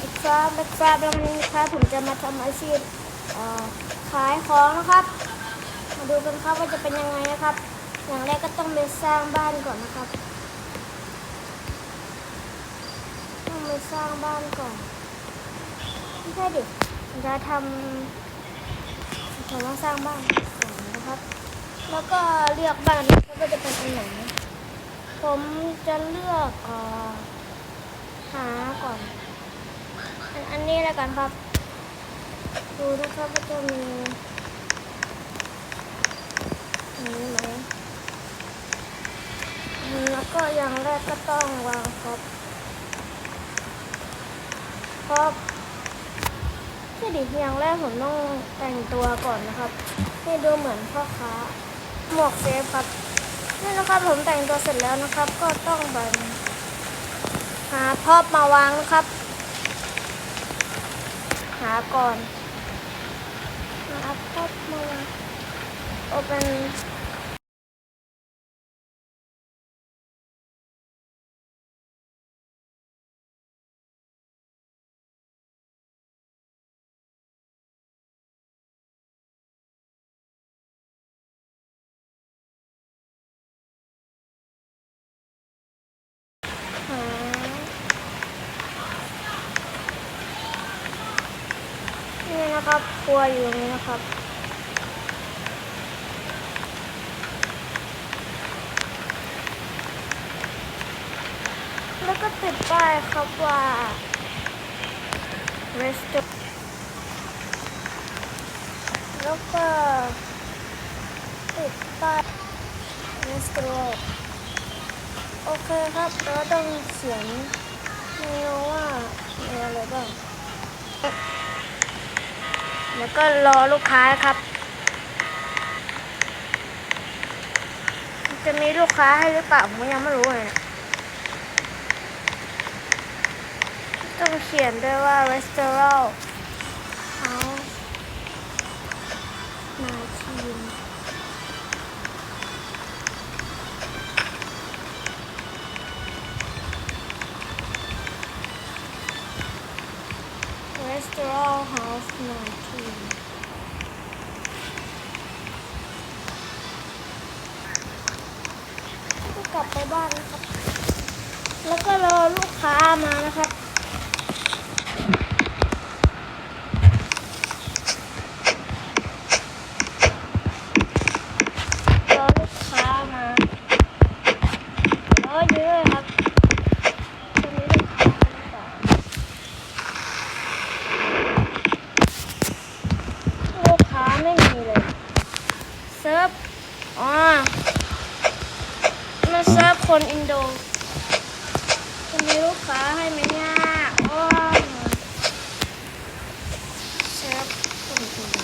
ดีครับนะครับแล้ววันนี้นะครับผมจะมาทำอาชีพขายของนะครับ มาดูกันครับว่าจะเป็นยังไงนะครับ อย่างแรกก็ต้องไปสร้างบ้านก่อนนะครับ ต้องไปสร้างบ้านก่อนไม่ใช่ดิจะทำผมต้องสร้างบ้านก่อนนะครับ แล้วก็เลือกบ้านนะครับว่าจะเป็นอันไหนผมจะเลือกอหาก่อน อันนี้แล้วกันครับ ดูนะครับว่าจะมีมีไหมแล้วก็อย่างแรกก็ต้องวางครับครับที่ดิอย่างแรกผมต้องแต่งตัวก่อนนะครับให้ดูเหมือนพ่อค้าหมวกเซฟครับนี่นะครับผมแต่งตัวเสร็จแล้วนะครับ ก็ต้องแบบหาพอบมาวางนะครับ หาก่อนมาอัพพอดมาโอเป็น นะครับครัวอยู่ตรงนี้นะครับ แล้วก็ติดป้ายครับว่า restaurant แล้วก็ติดป้าย restaurant โอเคครับเราต้องเขียนเมนูว่ามีอะไรบ้าง แล้ว ก็รอลูกค้าครับ จะมีลูกค้าให้หรือเปล่า ผมยังไม่รู้เลยนะต้องเขียนด้วยว่า restaurant house นา ก็กลับไปบ้านนะครับ แล้วก็รอลูกค้ามานะครับ รอลูกค้ามารออยู่ด้วยครับจะมีลูกค้าหรือเปล่าลูกค้าไม่มีเลย เซิร์ฟอ๋อมาเซิร์ฟคนอินโดจะมีลูกค้าให้ไหมเนี่ยอ้ยเซิร์ฟคนอินโด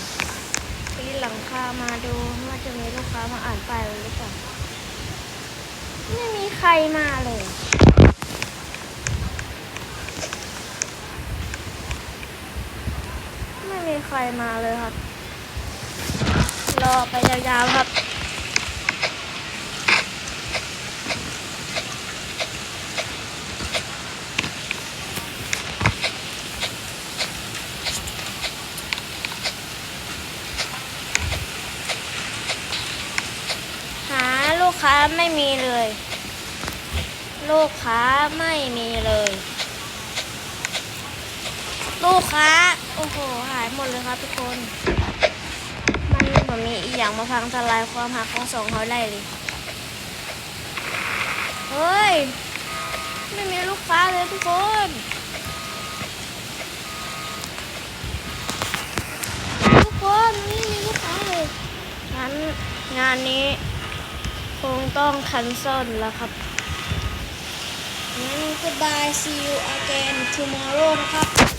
ปีหลังคามาดูว่าจะมีลูกค้ามาอ่านป้ายไว้หรือเปล่าไม่มีใครมาเลยไม่มีใครมาเลยครับ รอไปยาวๆครับหาลูกค้าไม่มีเลย ลูกค้าไม่มีเลย ลูกค้า โอ้โห หายหมดเลยครับทุกคน มันเหมือนมีอีกอย่างมาพังทลายความหักของสองเขาได้เลยเฮ้ย ไม่มีลูกค้าเลยทุกคนทุกคนไม่มีลูกค้าเลยงั้นงานนี้ คงต้องคันเซิลแล้วครับงั้น goodbye see you again tomorrow นะครับ